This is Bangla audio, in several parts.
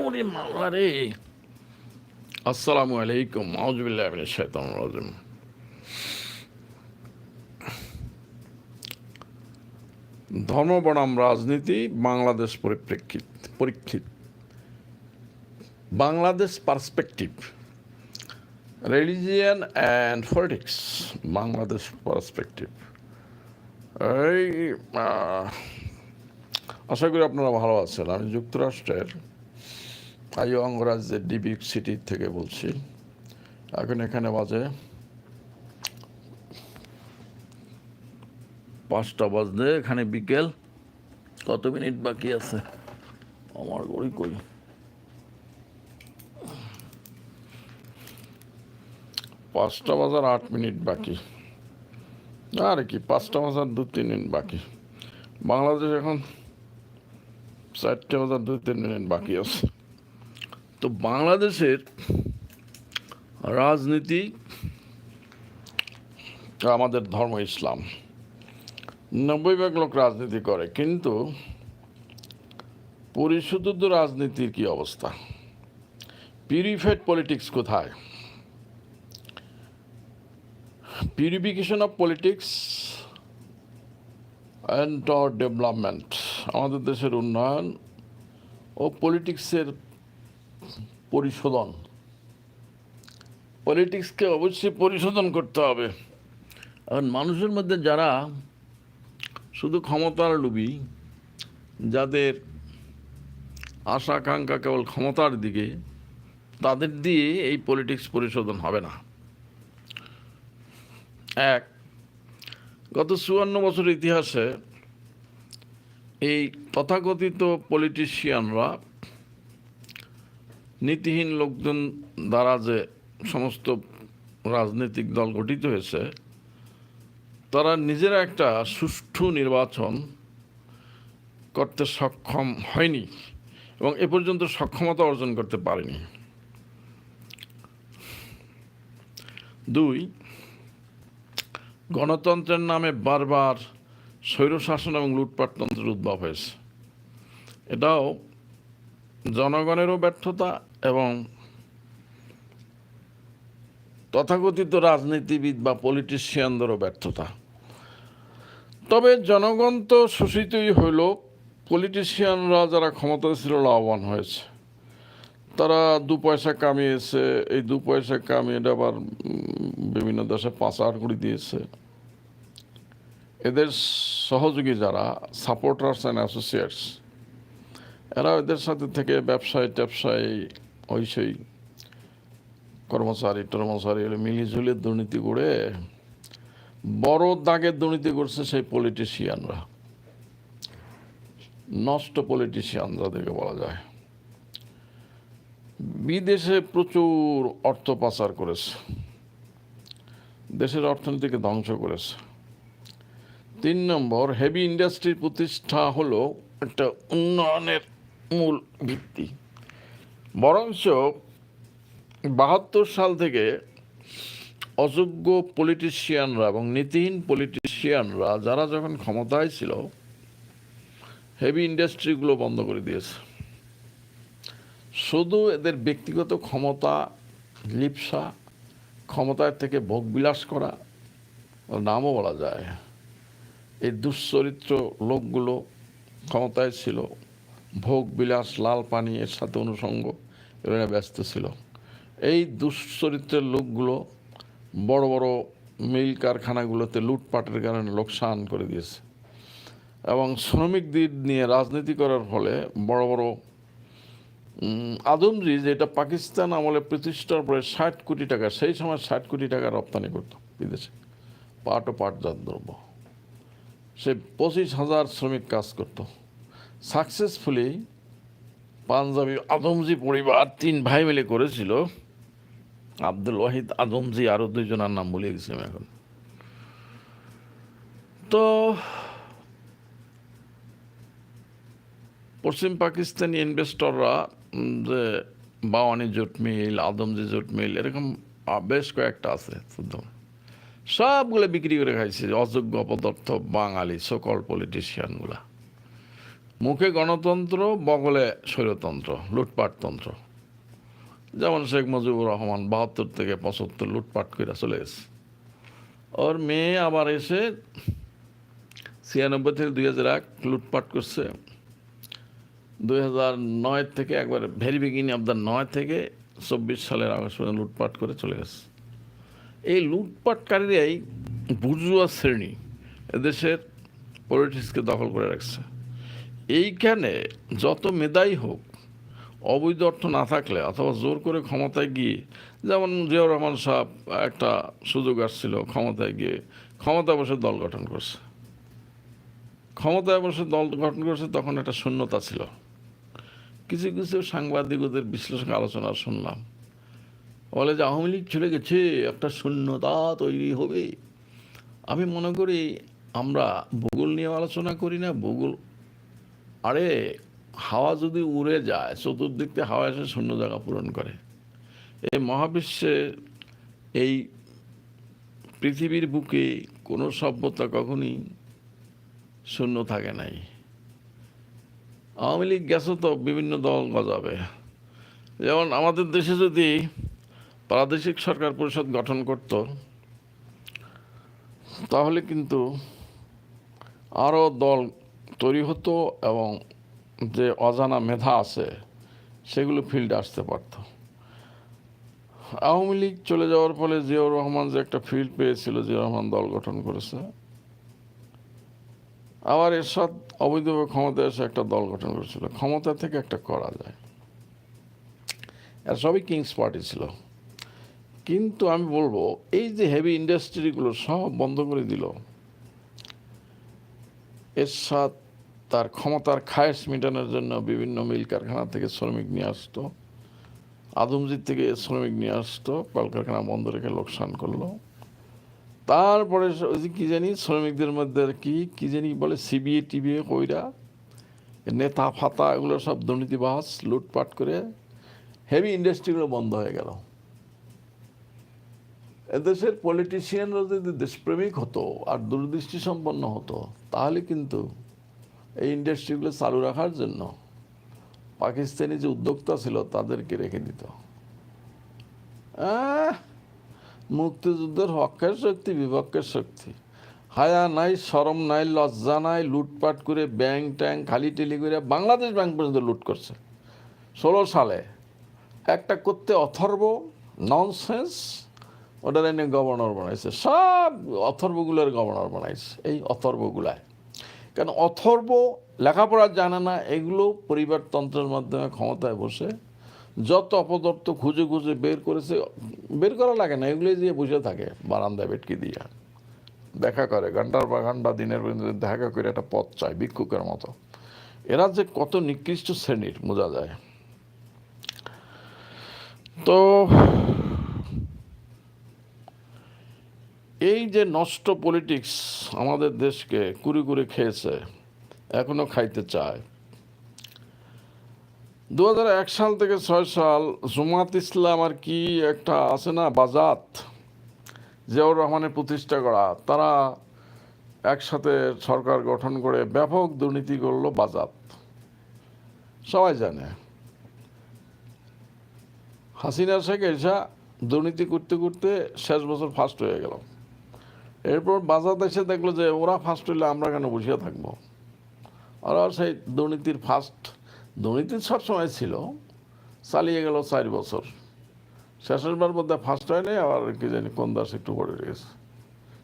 ওরে রে। আসসালামু আলাইকুম। আউজুবিল্লাহ শাইতানির রাজিম। ধর্ম, বনাম, রাজনীতি, বাংলাদেশ পরিপ্রেক্ষিত, পরীক্ষিত। Bangladesh perspective. Religion and politics, Bangladesh perspective. এই আশা করি আপনারা ভালো আছেন। আমি যুক্তরাষ্ট্রের আইও অঙ্গরাজ্যের ডিবি সিটি থেকে বলছি। এখন এখানে বাজে পাঁচটা বাজতে এখানে বিকেল। কত মিনিট বাকি আছে? আমার ঘড়ি কই? পাঁচটা বাজার আট মিনিট বাকি। আর কি, পাঁচটা বাজার দু তিন মিনিট বাকি। বাংলাদেশ এখন চারটে বাজার দু তিন মিনিট বাকি আছে। তো বাংলাদেশের রাজনীতি আমাদের ধর্ম ইসলাম। নব্বই ভাগ লোক রাজনীতি করে, কিন্তু পরিশুদ্ধ রাজনীতির কি অবস্থা? পিউরিফাইড পলিটিক্স কোথায়? Purification of politics and development আমাদের দেশের উন্নয়ন ও পলিটিক্সের পরিশোধন। পলিটিক্সকে অবশ্যই পরিশোধন করতে হবে। আর মানুষের মধ্যে যারা শুধু ক্ষমতার লুবি যাদের আশা, আকাঙ্ক্ষা কেবল ক্ষমতার দিকে, তাদের দিয়ে এই পলিটিক্স পরিশোধন হবে না। এক, গত চুয়ান্ন বছর ইতিহাসে এই তথাকথিত পলিটিশিয়ানরা নীতিহীন লোকজন দ্বারা যে সমস্ত রাজনৈতিক দল গঠিত হয়েছে, তারা নিজেরা একটা সুষ্ঠু নির্বাচন করতে সক্ষম হয়নি এবং এ পর্যন্ত সক্ষমতা অর্জন করতে পারেনি। দুই, গণতন্ত্রের নামে বারবার স্বৈরশাসন এবং লুটপাটতন্ত্রের উদ্ভব হয়েছে। এটাও জনগণেরও ব্যর্থতা এবং তথাকথিত রাজনীতিবিদ বা পলিটিশিয়ানদেরও ব্যর্থতা। তবে জনগণ তো শোষিতই হইল পলিটিশিয়ানরা যারা ক্ষমতা ছিল লাভবান হয়েছে। তারা দু পয়সা কামিয়েছে, এই দু পয়সা কামিয়েটা আবার বিভিন্ন দেশে পাচার করে দিয়েছে। এদের সহযোগী যারা সাপোর্টার্স অ্যান্ড অ্যাসোসিয়েটস এরা এদের সাথে থেকে ব্যবসায় ট্যাবসায় ওই সেই কর্মচারী, টর্মচারী এগুলো মিলিঝুলি দুর্নীতি করে, বড় দাগের দুর্নীতি করছে সেই পলিটিশিয়ানরা নষ্ট পলিটিশিয়ান যাদেরকে বলা যায়। বিদেশে প্রচুর অর্থ পাচার করেছে। দেশের অর্থনীতিকে ধ্বংস করেছে। তিন নম্বর হেভি ইন্ডাস্ট্রির প্রতিষ্ঠা হলো একটা উন্নয়নের মূল ভিত্তি। বরঞ্চ বাহাত্তর সাল থেকে অযোগ্য পলিটিশিয়ানরা এবং নীতিহীন পলিটিশিয়ানরা যারা যখন ক্ষমতায় ছিল হেভি ইন্ডাস্ট্রিগুলো বন্ধ করে দিয়েছে। শুধু এদের ব্যক্তিগত ক্ষমতা লিপসা, ক্ষমতার থেকে ভোগবিলাস করা, ওর নামও বলা যায়। এই দুশ্চরিত্র লোকগুলো ক্ষমতায় ছিল, ভোগ বিলাস, লাল পানি এর সাথে অনুষঙ্গ। এগুলো ব্যস্ত ছিল। এই দুশ্চরিত্রের লোকগুলো বড় বড় মিল কারখানাগুলোতে লুটপাটের কারণে লোকসান করে দিয়েছে। এবং শ্রমিকদের নিয়ে রাজনীতি করার ফলে বড় বড় আদমজি যেটা পাকিস্তান আমলে প্রতিষ্ঠার পরে ষাট কোটি টাকা, সেই সময় ষাট কোটি টাকা রপ্তানি করতো বিদেশে। পাট ও পাটজাত দ্রব্য। সে পঁচিশ হাজার শ্রমিক কাজ করত। সাকসেসফুলি পাঞ্জাবি আদমজি পরিবার তিন ভাই মিলে করেছিল। আব্দুল ওয়াহিদ, আদমজি আরও দুইজনের নাম ভুলে গেছিলাম এখন। তো পশ্চিম পাকিস্তানি ইনভেস্টররা যে Bawani jute mill, Adamjee jute mill, এরকম বেশ কয়েকটা আছে সবগুলো বিক্রি করে খাইছে, অযোগ্য পদার্থ বাঙালি সকল পলিটিশিয়ানগুলা মুখে গণতন্ত্র, বগলে স্বৈরতন্ত্র, লুটপাটতন্ত্র। যেমন শেখ মুজিবুর রহমান বাহাত্তর থেকে পঁচাত্তর লুটপাট করে চলে গেছে। ওর মেয়ে আবার এসে ছিয়ানব্বই থেকে দুই হাজার এক লুটপাট করছে। দুই হাজার নয় থেকে একবার ভেরি বিগিনিং অফ দ্য নয় থেকে চব্বিশ সালের আগস্ট পর্যন্ত লুটপাট করে চলে গেছে। এই লুটপাটকারীরাই বুর্জুয়া শ্রেণি, এদেশের পলিটিক্সকে দখল করে রাখছে। এইখানে যত মেধাই হোক, অবৈধ অর্থ না থাকলে অথবা জোর করে ক্ষমতায় গিয়ে, যেমন জিয়াউর রহমান সাহেব একটা সুযোগ আসছিল ক্ষমতায় গিয়ে ক্ষমতা বসে দল গঠন করছে। ক্ষমতায় বসে দল গঠন করছে তখন একটা শূন্যতা ছিল। কিছু কিছু সাংবাদিকদের বিশ্লেষক আলোচনা শুনলাম। বলে যে আওয়ামী লীগ চলে গেছে, একটা শূন্যতা তৈরি হবে। আমি মনে করি আমরা ভূগোল নিয়ে আলোচনা করি না, ভূগোল আরে হাওয়া যদি উড়ে যায়, চতুর্দিক থেকে হাওয়া এসে শূন্য জায়গা পূরণ করে। এই মহাবিশ্বে এই পৃথিবীর বুকে কোনো সভ্যতা কখনই শূন্য থাকে নাই। আওয়ামী লীগ গেছে তো বিভিন্ন দল গজাবে। যেমন আমাদের দেশে যদি প্রাদেশিক সরকার পরিষদ গঠন করত, তাহলে কিন্তু আরও দল তৈরি হতো এবং যে অজানা মেধা আছে, সেগুলো ফিল্ডে আসতে পারত। আওয়ামী লীগ চলে যাওয়ার ফলে জিয়াউর রহমান যে একটা ফিল্ড পেয়েছিল, জিয়াউর রহমান দল গঠন করেছে। আবার এর এরশাদ অবৈধভাবে ক্ষমতায় এসে একটা দল গঠন করেছিল। ক্ষমতা থেকে একটা করা যায়। আর সবই কিংস পার্টি ছিল। কিন্তু আমি বলব, এই যে হেভি ইন্ডাস্ট্রিগুলো সব বন্ধ করে দিল। এরশাদ তার ক্ষমতার খায়েশ মেটানোর জন্য বিভিন্ন মিল কারখানা থেকে শ্রমিক নিয়ে আসতো। আদমজির থেকে শ্রমিক নিয়ে আসতো কলকারখানা বন্ধ রেখে লোকসান করল। তারপরে কী জানি, শ্রমিকদের মধ্যে আর কি, কী জানি বলে সিবিএ, টিবিএ কইরা নেতা ফাতা এগুলো সব দুর্নীতিবাস লুটপাট করে হেভি ইন্ডাস্ট্রিগুলো বন্ধ হয়ে গেল। এদেশের পলিটিশিয়ানরা যদি দেশপ্রেমিক হতো আর দূরদৃষ্টি সম্পন্ন হতো তাহলে কিন্তু এই ইন্ডাস্ট্রিগুলো চালু রাখার জন্য পাকিস্তানি যে উদ্যোক্তা ছিল তাদেরকে রেখে দিত। মুক্তিযুদ্ধের হকের শক্তি, বিপক্ষের শক্তি। হায়া নাই, শরম নাই, লজ্জা নাই, লুটপাট করে, ব্যাংক ট্যাঙ্ক খালি টেলি করে বাংলাদেশ ব্যাংক পর্যন্ত লুট করছে। ষোলো সালে একটা করতে অথর্ব ননসেন্স ওটার এনে গভর্নর বানাইছে। সব অথর্বগুলোর গভর্নর বানাইছে, এই অথর্বগুলায়। কেন অথর্ব লেখাপড়া জানে না, এগুলো পরিবারতন্ত্রের মাধ্যমে ক্ষমতায় বসে যত অপদর্থ খুঁজে খুঁজে বের করেছে, বের করা লাগে না, এগুলোই দিয়ে বসে থাকে বারান্দায় বেটকে দিয়ে। দেখা করে, ঘণ্টার পর ঘণ্টা, দিনের পর দেখা করে একটা পথ চায় ভিক্ষুকের মতো। এরা যে কত নিকৃষ্ট শ্রেণির, বোঝা যায়। তো এই যে নষ্ট পলিটিক্স আমাদের দেশকে কুড়ি কুড়ি খেয়েছে, এখনও খাইতে চায়। দু এক সাল থেকে ছয় সাল জুমাত ইসলাম আর কি একটা আছে না, বাজাত, জিয়াউর রহমানের প্রতিষ্ঠা করা, তারা একসাথে সরকার গঠন করে ব্যাপক দুর্নীতি করল বাজাত। সবাই জানে। হাসিনা শেখ এসা দুর্নীতি করতে করতে শেষ বছর ফার্স্ট হয়ে গেল। এরপর বাজার এসে দেখল যে ওরা ফার্স্ট হইলে আমরা কেন বসিয়ে থাকব? ওরা সেই দুর্নীতির ফার্স্ট দুর্নীতি সবসময় ছিল, চালিয়ে গেল চার বছর। শেষের বার মধ্যে ফার্স্ট হয় নাই আবার কি জানি কোন দাস একটু পড়ে গেছে।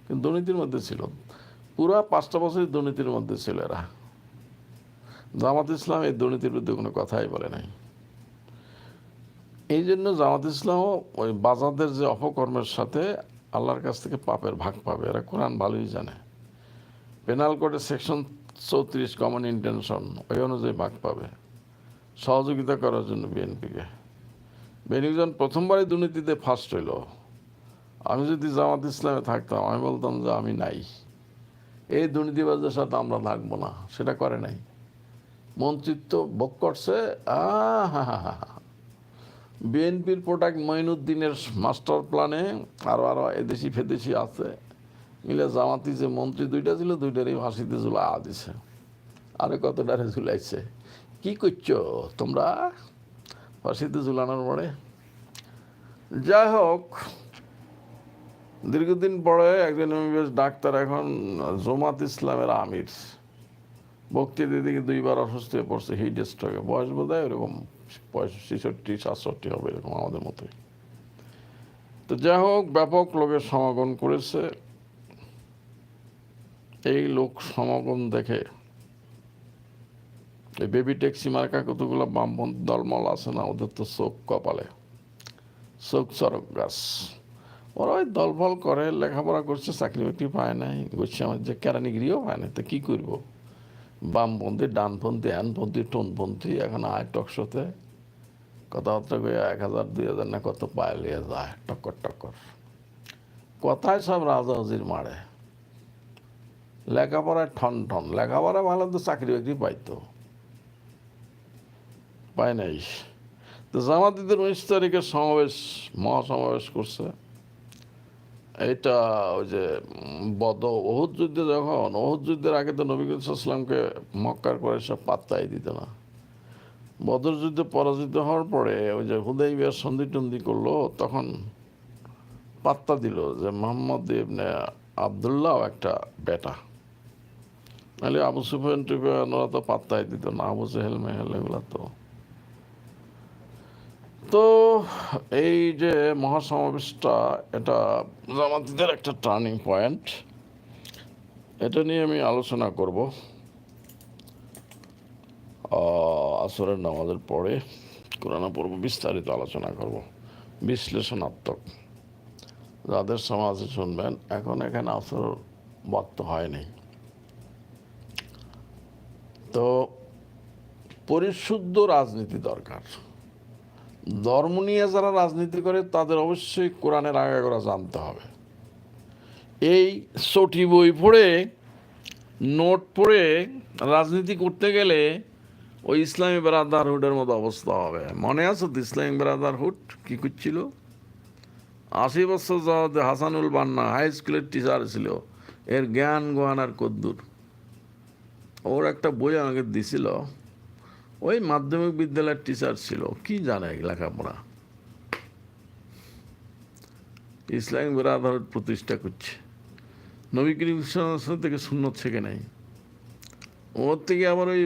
কিন্তু দুর্নীতির মধ্যে ছিল। পুরা পাঁচটা বছরই দুর্নীতির মধ্যে ছিল এরা। জামাত ইসলাম এই দুর্নীতির বিরুদ্ধে কোনো কথাই বলে নাই। এই জন্য জামাত ইসলামও ওই বাজাদের যে অপকর্মের সাথে আল্লাহর কাছ থেকে পাপের ভাগ পাবে। এরা কোরআন ভালোই জানে। পেনাল কোডের সেকশন চৌত্রিশ কমন ইন্টেনশন ওই অনুযায়ী ভাগ পাবে। সহযোগিতা করার জন্য বিএনপিকে। বেনিজন প্রথমবারই দুর্নীতিতে ফার্স্ট হইল। আমি যদি জামাত ইসলামে থাকতাম, আমি বলতাম যে আমি নাই। এই দুর্নীতিবাজদের সাথে আমরা থাকব না। সেটা করে নাই। মন্ত্রিত্ব ভোগ করছে হা হা হা হা। বিএনপির প্রোডাক্ট মঈনুদ্দিনের মাস্টার প্ল্যানে আরও আরও এদেশি ফেদেশি আছে। মিলে জামাতি যে মন্ত্রী, দুইটা ছিল দুইটারই ফাঁসিতে ঝুলা দিছে। আরও কতটারে ঝুলাইছে। কি করছ তোমরা? ফাঁসিতে ঝুলানোর পরে? যাই হোক, দীর্ঘদিন পরে একজন এমবিবিএস ডাক্তার এখন জমাত ইসলামের আমির। বক্তৃতা দিকে দুইবার অসুস্থ হয়ে পড়ছে হিট স্ট্রোকে বয়স বোধ হয় এরকম ছেষট্টি সাতষট্টি হবে এরকম আমাদের মতোই। তো যাই হোক, ব্যাপক লোকের সমাগম করেছে। এই লোক সমাগম দেখে এই বেবি ট্যাক্সি মার্কা কতগুলো বামপন্থী দলমল আছে না, ওদের তো চোখ কপালে। চোখ চরক গাছ। ওরা ওই দলবল করে, লেখাপড়া করছে চাকরি বাকরি পায় নাই। আমার যে কেরানিগিরিও পায় না তো কী করব? বামপন্থী ডানপন্থী হ্যানপন্থী টোনপন্থী এখন আয় টকশোতে। কথাবার্তা কয়ে এক হাজার, দুই হাজার না কত পায়ে লিয়ে যায়, টক্কর টক্কর। কথায় সব রাজাউজির মারে। লেখাপড়ায় ঠন ঠন। লেখাপড়া ভালো তো চাকরি বাকরি পাইতো। পায় নাই। তো জামাতিদের উনিশ তারিখে সমাবেশ, মহাসমাবেশ করছে। এইটা ওই যে বদ ওহুদ যুদ্ধে যখন, ওহুদ যুদ্ধের আগে তো নবী ইসলামকে মক্কার করে সব পাত্তাই দিত না। বদর যুদ্ধে পরাজিত হওয়ার পরে ওই যে হুদাই বিয়ার সন্ধি টন্ধি করল, তখন পাত্তা দিল যে মোহাম্মদ ইবনে আবদুল্লাহ একটা বেটা। নাহলে আবু সুফেন টুফিয়ান ওরা তো পাত্তাই দিত না, আবু জেহেল মেহেল এগুলা তো। তো এই যে মহাসমাবেশটা, এটা জামাতিদের একটা টার্নিং পয়েন্ট এটা নিয়ে আমি আলোচনা করব আসরের নামাজের পরে কোরআনা পর্ব বিস্তারিত আলোচনা করব, বিশ্লেষণাত্মক। যাদের সমাজে শুনবেন, এখন এখানে আসর বক্ত হয়নি। তো পরিশুদ্ধ রাজনীতি দরকার। ধর্ম নিয়ে যারা রাজনীতি করে, তাদের অবশ্যই কোরআনের আগাগোড়া জানতে হবে। এই সটি বই পড়ে, নোট পড়ে রাজনীতি করতে গেলে ওই ইসলামী ব্রাদারহুডের মতো অবস্থা হবে। মনে আছে তো ইসলামী ব্রাদারহুড? কি করছিল? আশি বছর যাওয়াতে হাসানুল বান্না হাই স্কুলের টিচার ছিল। এর জ্ঞান গোয়ান আর কদ্দুর। ওর একটা বই আমাকে দিছিল। ওই মাধ্যমিক বিদ্যালয়ের টিচার ছিল। কি জানে লেখাপড়া? ইসলামিক বেরাদার প্রতিষ্ঠা করছে। নবী করিম থেকে শূন্য থেকে নাই। ওর থেকে আবার ওই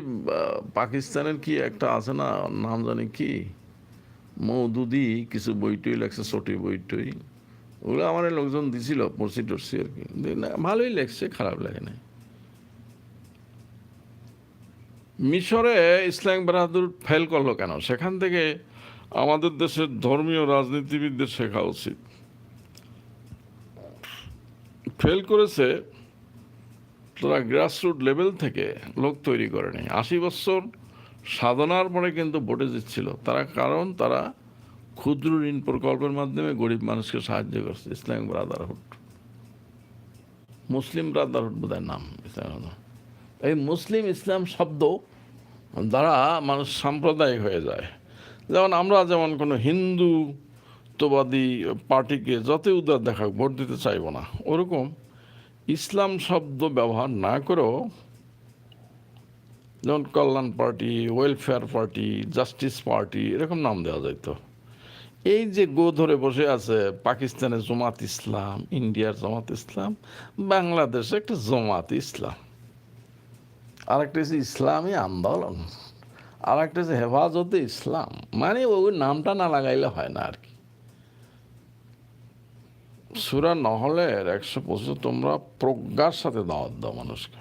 পাকিস্তানের কি একটা আছে না নাম জানি কি? মৌদুদি কিছু বইটই লেখছে ছোটি বইটই। ওগুলো আমার লোকজন দিছিল, পড়ছি টরছি আর কি। ভালোই লেখছে, খারাপ লাগে না মিশরে ইসলাম বাহাদুর ফেল করল কেন? সেখান থেকে আমাদের দেশের ধর্মীয় রাজনীতিবিদদের শেখা উচিত। ফেল করেছে, তারা গ্রাসরুট লেভেল থেকে লোক তৈরি করেনি। আশি বছর সাধনার পরে কিন্তু ভোটে জিতছিল। তারা কারণ, তারা ক্ষুদ্র ঋণ প্রকল্পের মাধ্যমে গরিব মানুষকে সাহায্য করছে ইসলাম ব্রাদারহুড মুসলিম ব্রাদারহুড বোধহয় নাম ইসলাম এই মুসলিম ইসলাম শব্দ দ্বারা মানুষ সাম্প্রদায়িক হয়ে যায়। যেমন আমরা যেমন কোনো হিন্দুত্ববাদী পার্টিকে যতই উদার দেখা ভোট দিতে চাইব না, ওরকম ইসলাম শব্দ ব্যবহার না করেও যেমন Kalyan party, welfare party, justice party, এরকম নাম দেওয়া যেত এই যে গো ধরে বসে আছে পাকিস্তানের জমাত ইসলাম, ইন্ডিয়ার জমাত ইসলাম, বাংলাদেশে একটা জমাত ইসলাম। আরেকটা হচ্ছে ইসলামী আন্দোলন আর একটা হচ্ছে হেফাজতে ইসলাম। মানে ওই নামটা না লাগাইলে হয় না আর কি। সুরা নহলের একশো পঁচিশ তোমরা প্রজ্ঞার সাথে দাওয়াত দাও মানুষকে।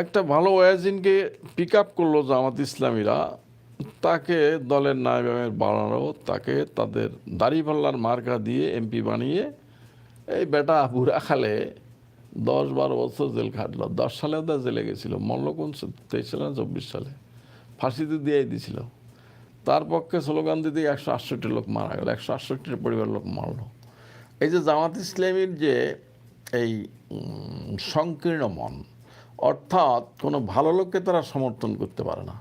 একটা ভালো ওয়াজিনকে পিক আপ করল জামাত ইসলামীরা, তাকে দলের নায়বের বাড়ানো তাকে তাদের দাড়িপাল্লার মার্কা দিয়ে এমপি বানিয়ে এই বেটা বুড়া খালে দশ বারো বছর জেল খাটলো। দশ সালে ওদের জেলে গেছিল। মরল কোন তেইশ সালে চব্বিশ সালে? ফাঁসিতে দিয়েই দিছিল। তার পক্ষে স্লোগান দিতে একশো আটষট্টি লোক মারা গেল। একশো আটষট্টির পরিবার লোক মারল। এই যে জামাত ইসলামীর যে এই সংকীর্ণ মন, অর্থাৎ কোনো ভালো লোককে তারা সমর্থন করতে পারে না।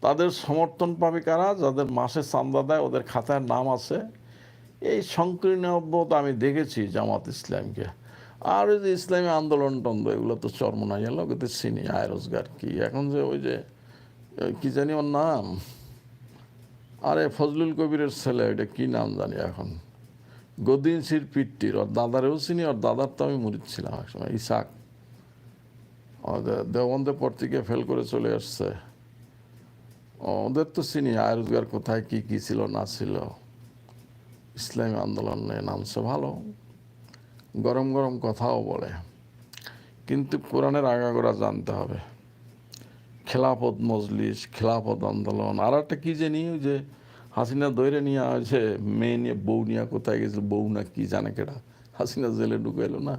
তাদের সমর্থন পাবে কারা? যাদের মাসে চান্দা দেয়, ওদের খাতায় নাম আছে। এই সংকীর্ণ আমি দেখেছি জামাত ইসলামকে। আর ওই যে ইসলামী আন্দোলন টন্দ, এগুলো তো চর্মনাই এলো কিন্তু চিনি, আয় রোজগার কি? এখন যে ওই যে কি জানি ওর নাম? আরে ফজলুল কবিরের ছেলে, ওইটা কি নাম জানি এখন? গদিন সির পিট্টির, ওর দাদারেও চিনি, ওর দাদার তো আমি মুরিদ ছিলাম একসময় ইসাক। ওদের দেওবন্দে পত্রিকা ফেল করে চলে আসছে। ওদের তো চিনি, আয় রোজগার কোথায়, কি কি ছিল, না ছিল? ইসলামী আন্দোলনে নামছে ভালো। গরম গরম কথাও বলে। কিন্তু কোরআনের আগাগোড়া জানতে হবে। খেলাফত মজলিস, খেলাফত আন্দোলন, আর একটা কি জানি যে হাসিনা দৈরে নিয়ে আছে মেয়ে নিয়ে বউ নিয়ে কোথায় গেছিল, বউ না কী জানে কেটা হাসিনা জেলে ঢুকাইলো না।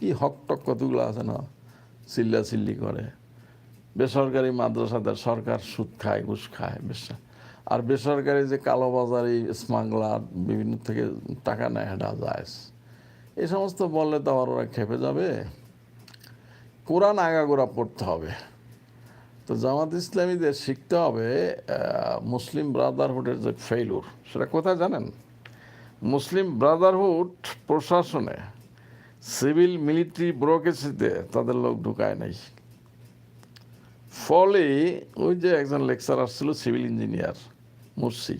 কি হক টক কতগুলো আছে না, চিল্লা চিল্লি করে। বেসরকারি মাদ্রাসাদের সরকার সুদ খায়, ঘুষ খায়, বেশ। আর বেসরকারি যে কালোবাজারি স্মাগলার, বিভিন্ন থেকে টাকা নেয় এটা যায় এই সমস্ত বললে তো আবার ওরা খেপে যাবে। কোরআন আগাগোড়া পড়তে হবে। তো জামাত ইসলামীদের শিখতে হবে মুসলিম ব্রাদারহুডের যে ফেইলুর, সেটা কোথায় জানেন? মুসলিম ব্রাদারহুড প্রশাসনে, সিভিল মিলিটারি ব্রোকেসিতে তাদের লোক ঢুকায় নাই। ফলে ওই যে একজন লেকচারার ছিল, সিভিল ইঞ্জিনিয়ার মুর্শি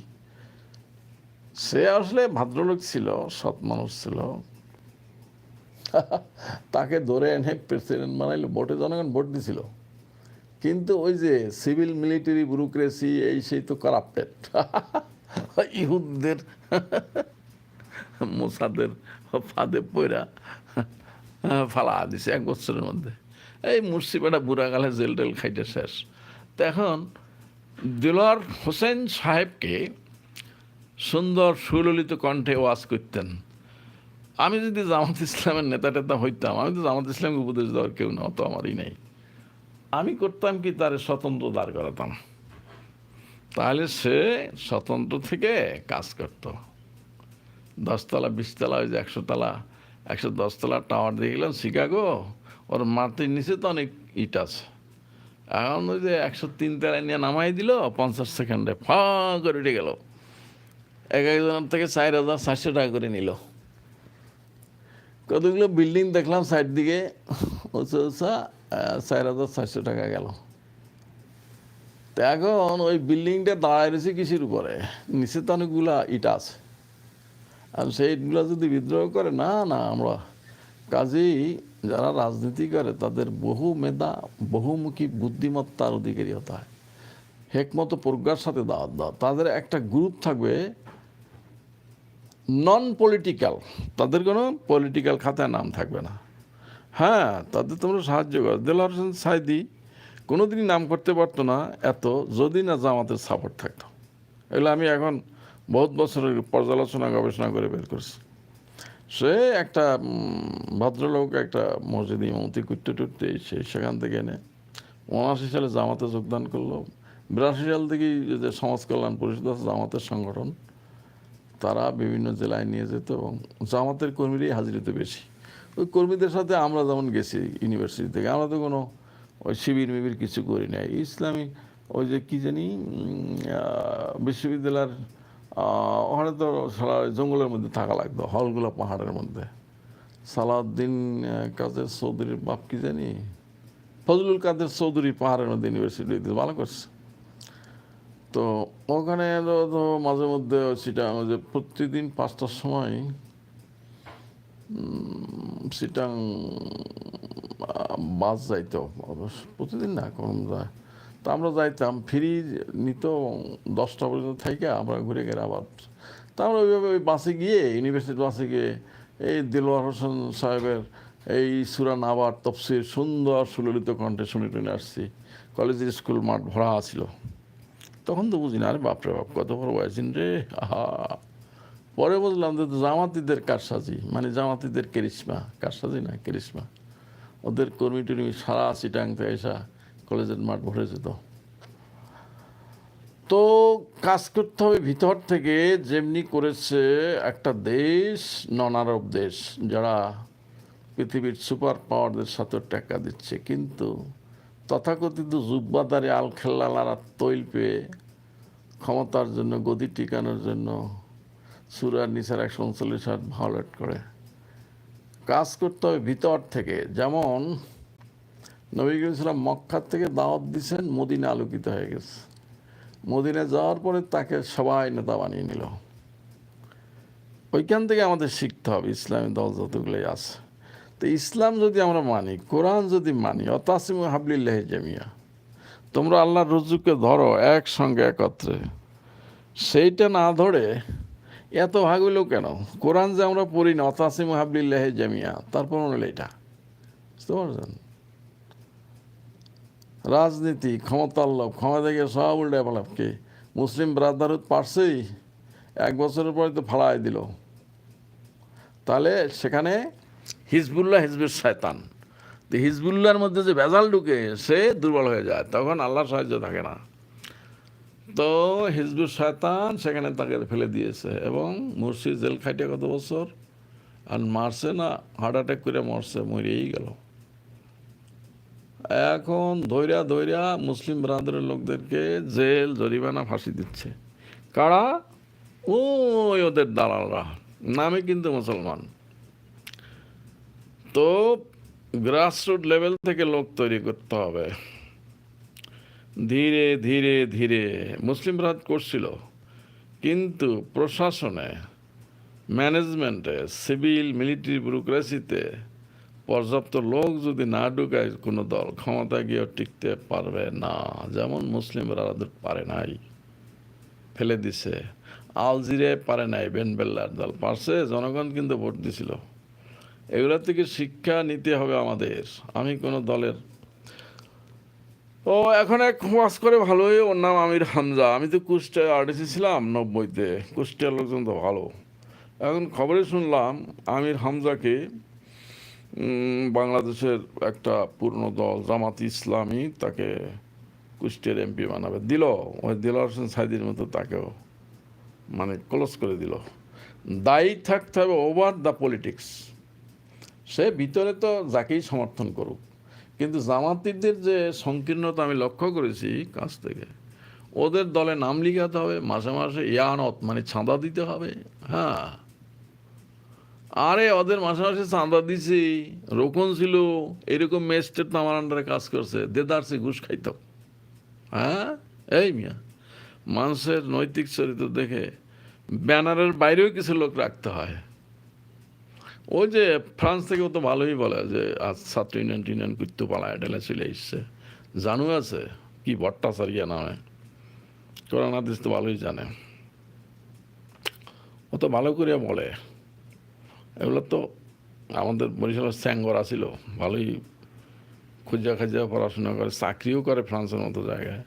সে আসলে ভদ্রলোক ছিল, সৎ মানুষ ছিল। তাকে ধরে এনে প্রেসিডেন্ট বানাইলো, ভোটে জনগণ ভোট দিছিল। কিন্তু ওই যে সিভিল মিলিটারি ব্যুরোক্রেসি, এই সেই তো কারাপ্টেড। ইহুদদের, মোসাদের ফাঁদে পয়রা ফালা দিছে এক বছরের মধ্যে। এই মুর্শিপাড়া বুড়াগালে জেল টেল খাইতে শেষ। তো এখন দিলওয়ার হোসেন সাহেবকে সুন্দর সুললিত কণ্ঠে ওয়াজ করতেন। আমি যদি জামাত ইসলামের নেতা টেতা হইতাম, আমি তো জামাত ইসলামকে উপদেশ দেওয়ার কেউ না, অত আমারই নেই। আমি করতাম কি, তার স্বতন্ত্র দাঁড় করাতাম। তাহলে সে স্বতন্ত্র থেকে কাজ করত। দশতলা, বিশতলা, ওই যে একশো তলা একশো দশতলা টাওয়ার দিয়ে গেলাম শিকাগো। ওর মাটির নিচে তো অনেক ইট আছে। এখন ওই যে একশো তিন তলায় নিয়ে নামাই দিল, পঞ্চাশ সেকেন্ডে ফা করে উঠে গেল। এক একজনের থেকে চার হাজার চারশো টাকা করে নিল। কতগুলো বিল্ডিং দেখলাম সাইড দিকে উঁচু উঁচা চার হাজার চারশো টাকা গেল। তো এখন ওই বিল্ডিংটা দাঁড়ায় রয়েছে কিসের উপরে? নিচে তো অনেকগুলা ইটা আছে। আর সেই ইটগুলো যদি বিদ্রোহ করে, না না, আমরা কাজেই যারা রাজনীতি করে, তাদের বহু মেধা, বহুমুখী বুদ্ধিমত্তার অধিকারী হতে হয়। হেকমত প্রজ্ঞার সাথে দাওয়াত দাও। তাদের একটা গ্রুপ থাকবে নন পলিটিক্যাল তাদের কোনো পলিটিক্যাল খাতায় নাম থাকবে না। হ্যাঁ তাদের তোমরা সাহায্য করো। দেলার হোসেন সাইদি কোনো দিনই নাম করতে পারতো না এত, যদি না জামাতের সাপোর্ট থাকতো। এগুলো আমি এখন বহুত বছরের পর্যালোচনা, গবেষণা করে বের করছি। সে একটা ভদ্রলোক একটা মসজিদ ইমামতি করতে টুটতে সে সেখান থেকে এনে উনআশি সালে জামাতে যোগদান করল। বিরাশি সাল থেকেই যে সমাজ কল্যাণ পরিষদ জামাতের সংগঠন। তারা বিভিন্ন জেলায় নিয়ে যেত এবং জামাতের কর্মীরাই হাজিরিতে বেশি। ওই কর্মীদের সাথে আমরা যেমন গেছি ইউনিভার্সিটি থেকে, আমরা তো কোনো ওই শিবির মিবির কিছু করি নাই। ইসলামী ওই যে কী জানি বিশ্ববিদ্যালয়ের ওখানে তো সারা জঙ্গলের মধ্যে থাকা লাগতো, হলগুলো পাহাড়ের মধ্যে। সালাউদ্দিন কাদের চৌধুরীর বাপ কি জানি? ফজলুল কাদের চৌধুরী পাহাড়ের মধ্যে ইউনিভার্সিটি ভালো করছে। তো ওখানে তো মাঝে মধ্যে সিটাং যে প্রতিদিন পাঁচটার সময় সিটাং বাস যাইতো প্রতিদিন না, কম যায়। তো আমরা যাইতাম, ফ্রি নিত, দশটা পর্যন্ত থেকে আমরা ঘুরে গেলে আবার। তা আমরা ওইভাবে ওই বাসে গিয়ে ইউনিভার্সিটি বাসে গিয়ে, এই দিলওয়ার হোসেন সাহেবের এই সুরান আবার তফসির সুন্দর সুললিত কণ্ঠে শুনে টুনে আসছি। কলেজের স্কুল মাঠ ভরা ছিল। তখন তো বুঝি না, আরে বাপরে বাপ, কত বড় বয়সিন রে, আহা। পরে বুঝলাম যে জামাতিদের কারসাজি মানে জামাতিদের কেরিশমা, কারসাজি না, কেরিশমা। ওদের কর্মী টর্মী সারা চিটাং এসা কলেজের মাঠ ভরে যেত। তো কাজ করতে হবে ভিতর থেকে, যেমনি করেছে একটা দেশ নন আরব দেশ, যারা পৃথিবীর সুপার পাওয়ারদের সাথে টাকা দিচ্ছে। কিন্তু তথাকথিত জুব্বাদারি আল খেল্লালারা তৈল পেয়ে ক্ষমতার জন্য, গদি টিকানোর জন্য সুরার নিসার একশো উনচল্লিশ হাত ভাওলেট করে। কাজ করতে হবে ভিতর থেকে। যেমন নবী সাল্লাম মক্কার থেকে দাওয়াত দিছেন মদিনা আলোকিত হয়ে গেছে। মদিনে যাওয়ার পরে তাকে সবাই নেতা বানিয়ে নিল। ওইখান থেকে আমাদের শিখতে হবে, ইসলামী দল যতগুলোই আছে। তো ইসলাম যদি আমরা মানি, কোরআন যদি মানি অতাসিম হাবলিল্লাহ জামিয়া, তোমরা আল্লাহর রজ্জুকে ধরো একসঙ্গে একত্রে। সেইটা না ধরে এত ভাগ হইল কেন? কোরআন যে আমরা পড়ি না অতাসিম হাবলিল্লাহ জামিয়া, তারপর হলো এটা। বুঝতে পারছেন? রাজনীতি ক্ষমতার লোভ ক্ষমতা থেকে সব উল্টে ফেলাম কি? মুসলিম ব্রাদারহুড পারছেই এক বছরের পরে তো ফালাই দিল। তাহলে সেখানে হিজবুল্লাহ হিজবুর শয়তান। তো হিজবুল্লাহর মধ্যে যে ভেজাল ঢুকে, সে দুর্বল হয়ে যায়, তখন আল্লাহর সাহায্য থাকে না। তো হিজবুর শয়তান সেখানে তাকে ফেলে দিয়েছে এবং মুর্শিদ জেল খাইটে কত বছর, আর মারছে না হার্ট অ্যাটাক করে মরছে, মরেই গেল। এখন ধৈর্যা ধৈর্যা মুসলিম ব্রাদারের লোকদেরকে জেল, জরিমানা, ফাঁসি দিচ্ছে। কারা? ওই ওদের দালালরা। নামে কিন্তু মুসলমান। তো গ্রাসরুট লেভেল থেকে লোক তৈরি করতে হবে। ধীরে ধীরে ধীরে মুসলিম রাত করছিল। কিন্তু প্রশাসনে ম্যানেজমেন্টে সিভিল মিলিটারি ব্যুরোক্রেসিতে পর্যাপ্ত লোক যদি না ঢুকায়, কোনো দল ক্ষমতা গিয়েও টিকতে পারবে না। যেমন মুসলিম ব্রাদার পারে নাই, ফেলে দিছে। আলজিরে পারে নাই, বেনবেল্লার দল পারছে, জনগণ কিন্তু ভোট দিছিল। এগুলো থেকে শিক্ষা নিতে হবে আমাদের। আমি কোনো দলের ও, এখন এক ওয়াজ করে ভালোই। ওর নাম আমির হামজা। আমি তো কুষ্টিয়ায় আর্টিসি ছিলাম নব্বইতে। কুষ্টিয়ার লোকজন তো ভালো। এখন খবরে শুনলাম আমির হামজাকে বাংলাদেশের একটা পূর্ণ দল জামাত ইসলামী তাকে কুষ্টিয়ার এমপি বানাবে। দিল। ওই দিলার হোসেন সাইদির মতো তাকেও মানে ক্লোজ করে দিল। দায়ী থাকতে হবে ওভার দ্য পলিটিক্স সে ভিতরে তো যাকেই সমর্থন করুক। কিন্তু জামাতিদের যে সংকীর্ণতা আমি লক্ষ্য করেছি কাছ থেকে, ওদের দলে নাম লিখাতে হবে, মাসে মাসে ইয়ানত মানে ছাঁদা দিতে হবে। হ্যাঁ। আরে ওদের মাসে মাসে চাঁদা দিছি, রোকন ছিল, এরকম মেস্টের তো আমার আন্ডারে কাজ করছে দেদারসে ঘুষ খাইত। হ্যাঁ? এই মিয়া, মানুষের নৈতিক চরিত্র দেখে ব্যানারের বাইরেও কিছু লোক রাখতে হয়। ওই যে ফ্রান্স থেকে ও তো ভালোই বলে যে, আজ ছাত্র ইউনিয়ন টিউনিয়ন করতে পালায়, ঢেলে চলে এসছে। জানু আছে? কি ভট্টাচারিয়া নামে? কোরআন, হাদিস তো ভালোই জানে। ও তো ভালো করে বলে। এগুলো তো আমাদের বরিশালের স্যাঙ্গরা ছিল, ভালোই খুঁজা খাজা পড়াশোনা করে, চাকরিও করে ফ্রান্সের মতো জায়গায়।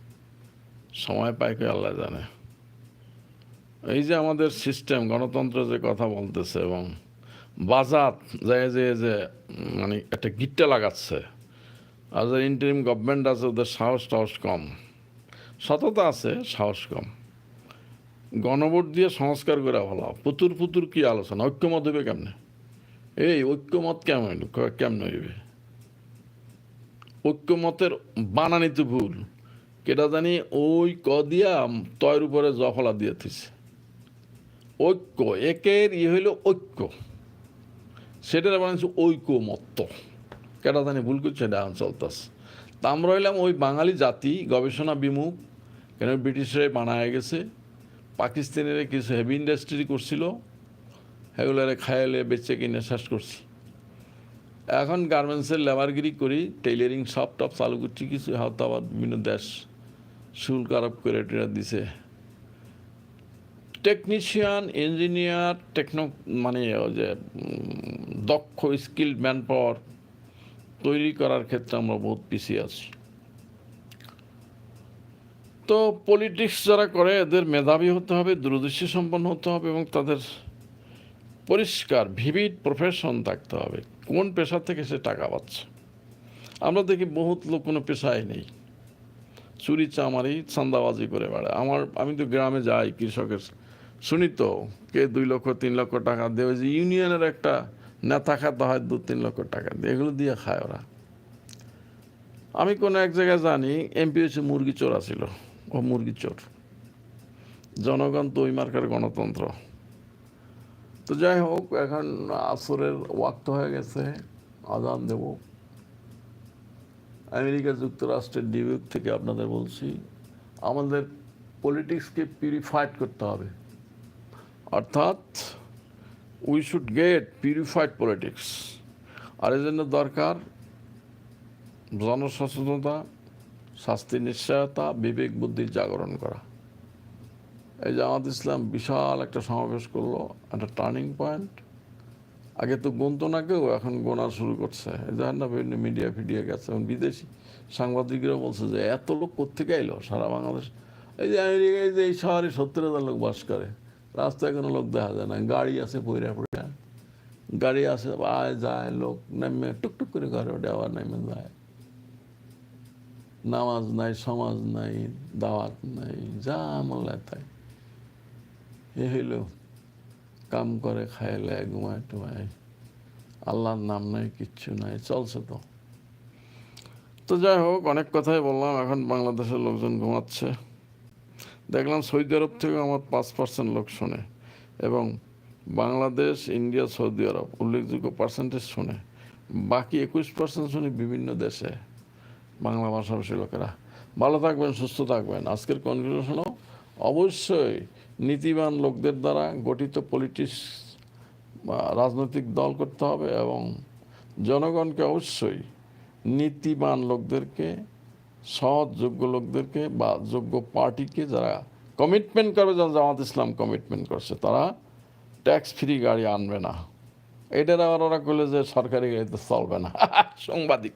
সময় পায় কে আল্লাহ জানে। এই যে আমাদের সিস্টেম গণতন্ত্র যে কথা বলতেছে এবং বাজাত যায় যে যে মানে একটা গিট্টা লাগাচ্ছে। আর যে ইন্টারিম গভর্নমেন্ট আছে, ওদের সাহস টাহস কম। সততা আছে, সাহস কম। গণভোট দিয়ে সংস্কার করে ভালো। পুতুর পুতুর কি আলোচনা? ঐক্যমত হইবে কেমনে? এই ঐক্যমত কেমন কেমনে হইবে? ঐক্যমতের বানানি তো ভুল। কেটা জানি ওই ক দিয়া তয়ের উপরে জফলা দিয়ে থিছে ঐক্য, একের ই হইল ঐক্য। সেটার বানাইছে ঐক্যমত্ত কেটা জানি ভুল করছে এটা এখন চলতেছে তা আমরা হইলাম ওই বাঙালি জাতি, গবেষণা বিমুখ। কেন ব্রিটিশরাই বানায় গেছে। পাকিস্তানের কিছু হেভি ইন্ডাস্ট্রি করছিল। সেগুলোরে খায়ালে বেচে কিনে শেষ করছি। এখন গার্মেন্টসের লেবারগিরি করি টেইলারিং শপ টপ চালু করছি, কিছু হয়তো আবার বিভিন্ন দেশ শুল্ক আরোপ করে টেরা দিছে। টেকনিশিয়ান ইঞ্জিনিয়ার টেকনো মানে যে দক্ষ স্কিল্ড ম্যান পাওয়ার তৈরি করার ক্ষেত্রে আমরা বহুত পিছিয়ে আছি। তো পলিটিক্স যারা করে, এদের মেধাবী হতে হবে, দূরদৃষ্টি সম্পন্ন হতে হবে এবং তাদের পরিষ্কার ভিভিড প্রফেশন থাকতে হবে। কোন পেশা থেকে সে টাকা পাচ্ছে? আমরা দেখি বহুত লোক কোনো পেশায় নেই। চুরি, চামারি চান্দাবাজি করে বেড়ায়। আমার, আমি তো গ্রামে যাই, কৃষকের, শুনি তো, কে দুই লক্ষ, তিন লক্ষ টাকা দেবে যে ইউনিয়নের একটা নেতা খাতে হয় দু তিন লক্ষ টাকা দিয়ে, এগুলো দিয়ে খায় ওরা। আমি কোনো এক জায়গায় জানি এমপি হচ্ছে মুরগি চোর ছিল ও মুরগি চোর। জনগণ তো ওই মার্কার গণতন্ত্র। তো যাই হোক, এখন আসরের ওয়াক্ত হয়ে গেছে, আজান দেব। আমেরিকা যুক্তরাষ্ট্রের ডিউক থেকে আপনাদের বলছি, আমাদের পলিটিক্সকে পিউরিফাইড করতে হবে। অর্থাৎ we should get purified politics আর এই জন্য দরকার, জনসচেতনতা, শাস্তি নিশ্চয়তা, বিবেক বুদ্ধির জাগরণ করা। এই জামাত ইসলাম বিশাল একটা সমাবেশ করল, একটা টার্নিং পয়েন্ট আগে তো গুনতো না কেউ, এখন গোনা শুরু করছে। দেখেন না, বিভিন্ন মিডিয়া ফিডিয়া গেছে, এখন বিদেশি সাংবাদিকরা বলছে যে এত লোক কোথেকে এলো? সারা বাংলাদেশ এই যে আমেরিকায় যে এই শহরে সত্তর হাজার লোক বাস করে। রাস্তায় কোনো লোক দেখা যায় না। গাড়ি আছে পইরা পইরা। গাড়ি আছে, আয়, যায়, লোক নেমে টুকটুক করে ঘরে ওঠে আবার নেমে যায়। নামাজ নাই, সমাজ নাই, দাওয়াত নাই, যা মোল্লায় তাই। এ হইল কাম করে খাইলে ঘুমায়, টুমায়। আল্লাহর নাম নাই, কিচ্ছু নাই, চলছে তো। তো যাই হোক, অনেক কথাই বললাম, এখন বাংলাদেশের লোকজন ঘুমাচ্ছে। দেখলাম সৌদি আরব থেকে আমার পাঁচ পার্সেন্ট লোক শোনে এবং বাংলাদেশ, ইন্ডিয়া, সৌদি আরব, উল্লেখযোগ্য পার্সেন্টেজ শোনে। বাকি একুশ পার্সেন্ট শুনে বিভিন্ন দেশে, বাংলা ভাষাভাষী লোকেরা। ভালো থাকবেন, সুস্থ থাকবেন। আজকের কনক্লুশন অবশ্যই নীতিবান লোকদের দ্বারা গঠিত পলিটিক্স রাজনৈতিক দল করতে হবে এবং জনগণকে অবশ্যই নীতিবান লোকদেরকে সৎ, যোগ্য লোকদেরকে বা যোগ্য পার্টিকে যারা কমিটমেন্ট করবে যেন জামাত ইসলাম কমিটমেন্ট করছে, তারা ট্যাক্স ফ্রি গাড়ি আনবে না। এটার আবার ওরা করলে যে সরকারি গাড়িতে চলবে না। সাংবাদিক।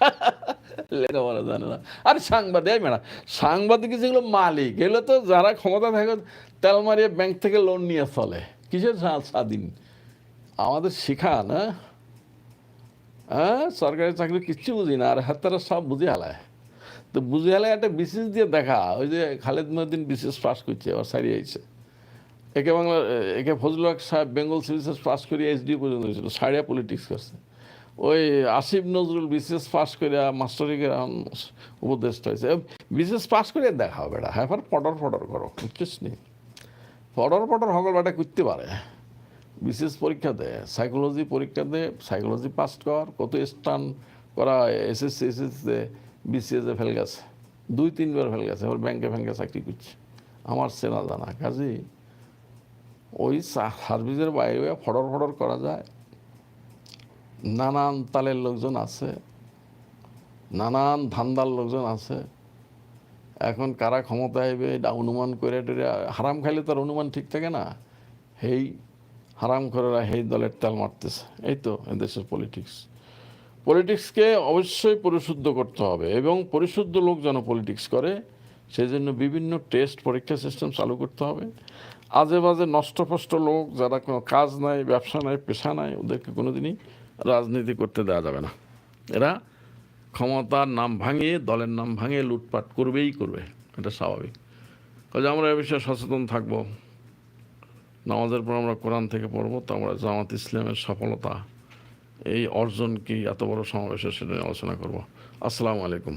জানে না। আর সাংবাদিক সাংবাদিক যেগুলো মালিক, এগুলো তো যারা ক্ষমতা থাকে, তেল মারিয়ে ব্যাংক থেকে লোন নিয়ে চলে। কিসের স্বাধীন? আমাদের শিখান হ্যাঁ? হ্যাঁ? সরকারি চাকরি কিচ্ছু বুঝি না, আর হাতারা সব বুঝে হালায়। তো বুঝে হালায় একটা বিশেষ দিয়ে দেখা, ওই যে খালেদ মহিউদ্দিন বিশেষ পাস করছে, আবার সারিয়ে আইছে। একে বাংলা, একে ফজলুল হক সাহেব বেঙ্গল সিভিসেস পাস করে এইচডি পর্যন্ত হয়েছিল সারিয়া পলিটিক্স করছে। ওই আসিফ নজরুল বিশেষ পাস করে মাস্টারিকে উপদেষ্টা হয়েছে। বিশেষ পাস দেখা হবে এটা হ্যাঁ পটর পটর করো বুঝছিস নি পটর পটর সকল বেটা করতে পারে। বিশেষ পরীক্ষা দেয় সাইকোলজি পরীক্ষা দে সাইকোলজি পাস কর, কত স্টান করা এসএসসি এসএসসি বিসিএসে ফেল গেছে। দুই, তিনবার ফেল গেছে এবার ব্যাংকে ব্যাংকে চাকরি করছে। আমার চেনা জানা কাজে, ওই সার্ভিসের বাইরে ফডর ফডর করা যায়। নানান তালের লোকজন আছে, নানান ধান্দার লোকজন আছে। এখন কারা ক্ষমতা আইবে, এটা অনুমান করে হারাম খাইলে তার অনুমান ঠিক থাকে না। হেই হারাম করেরা হেই দলের তেল মারতেছে। এই তো দেশের পলিটিক্স। পলিটিক্সকে অবশ্যই পরিশুদ্ধ করতে হবে এবং পরিশুদ্ধ লোক যেন পলিটিক্স করে সেই জন্য বিভিন্ন টেস্ট পরীক্ষা সিস্টেম চালু করতে হবে। আজে বাজে নষ্টফষ্ট লোক যারা কোনো কাজ নাই, ব্যবসা নাই, পেশা নাই, ওদেরকে কোনো দিনই রাজনীতি করতে দেওয়া যাবে না। এরা ক্ষমতার নাম ভাঙিয়ে, দলের নাম ভাঙিয়ে লুটপাট করবেই করবে। এটা স্বাভাবিক। কাজে আমরা এ বিষয়ে সচেতন থাকব। নামাজের পর আমরা কোরআন থেকে পড়ব, তো আমরা জামাত ইসলামের সফলতা এই অর্জন কি এত বড় সমাবেশের সেটা আলোচনা করব। আসসালামু আলাইকুম।